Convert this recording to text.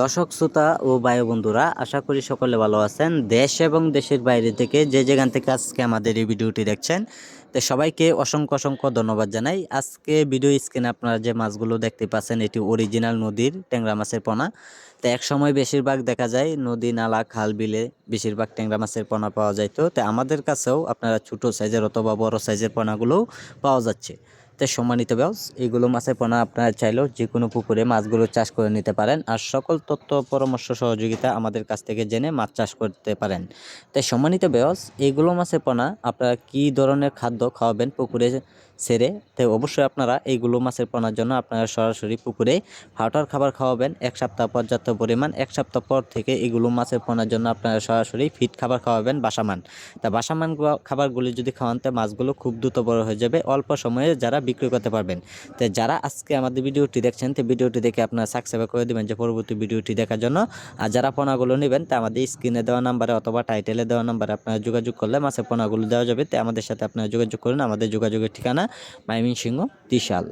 দর্শক, শ্রোতা ও বায়ু বন্ধুরা, আশা করি সকলে ভালো আছেন। দেশ এবং দেশের বাইরে থেকে যে যেখান থেকে আজকে আমাদের এই ভিডিওটি দেখছেন, তো সবাইকে অসংখ্য অসংখ্য ধন্যবাদ জানাই। আজকে ভিডিও স্ক্রিনে আপনারা যে মাছগুলো দেখতে পাচ্ছেন, এটি অরিজিনাল নদীর ট্যাংরা মাছের পোনা। তো এক সময় বেশিরভাগ দেখা যায় নদী, নালা, খাল, বিলে বেশিরভাগ ট্যাংরা মাছের পোনা পাওয়া যাইতো। তো আমাদের কাছেও আপনারা ছোটো সাইজের অথবা বড় সাইজের পোনাগুলোও পাওয়া যাচ্ছে। তো সম্মানিত ব্যবস এইগুলো মাছের পোনা আপনারা চাইলেও যে কোনো পুকুরে মাছগুলো চাষ করে নিতে পারেন আর সকল তথ্য, পরামর্শ, সহযোগিতা আমাদের কাছ থেকে জেনে মাছ চাষ করতে পারেন। তাই সম্মানিত ব্যবস এইগুলো মাছের পোনা আপনারা কি ধরনের খাদ্য খাওয়াবেন পুকুরে সেরে? তো অবশ্যই আপনারা এইগুলো মাছের পোনার জন্য আপনারা সরাসরি পুকুরে ফাউটার খাবার খাওয়াবেন। এক সপ্তাহ পর্যাপ্ত পরিমাণ, এক সপ্তাহ পর থেকে এগুলো মাছের পোনার জন্য আপনারা সরাসরি ফিট খাবার খাওয়াবেন বাসামান। তা বাসামান খাবারগুলি যদি খাওয়ান মাছগুলো খুব দ্রুত বড় হয়ে যাবে। অল্প সময়ে যারা বিক্রি করতে পারবেন। তো যারা আজকে আমাদের ভিডিওটি দেখছেন, তো ভিডিওটি দেখে আপনারা সাবস্ক্রাইব করে দেবেন যে পরবর্তী ভিডিওটি দেখার জন্য। আর যারা পোনাগুলো নেবেন, তা আমাদের স্ক্রিনে দেওয়া নাম্বারে অথবা টাইটেলে দেওয়া নাম্বারে আপনারা যোগাযোগ করলে মাসে পোনাগুলো দেওয়া যাবে। তো আমাদের সাথে আপনারা যোগাযোগ করুন। আমাদের যোগাযোগের ঠিকানা মাইমিন সিংহ, ত্রিশাল।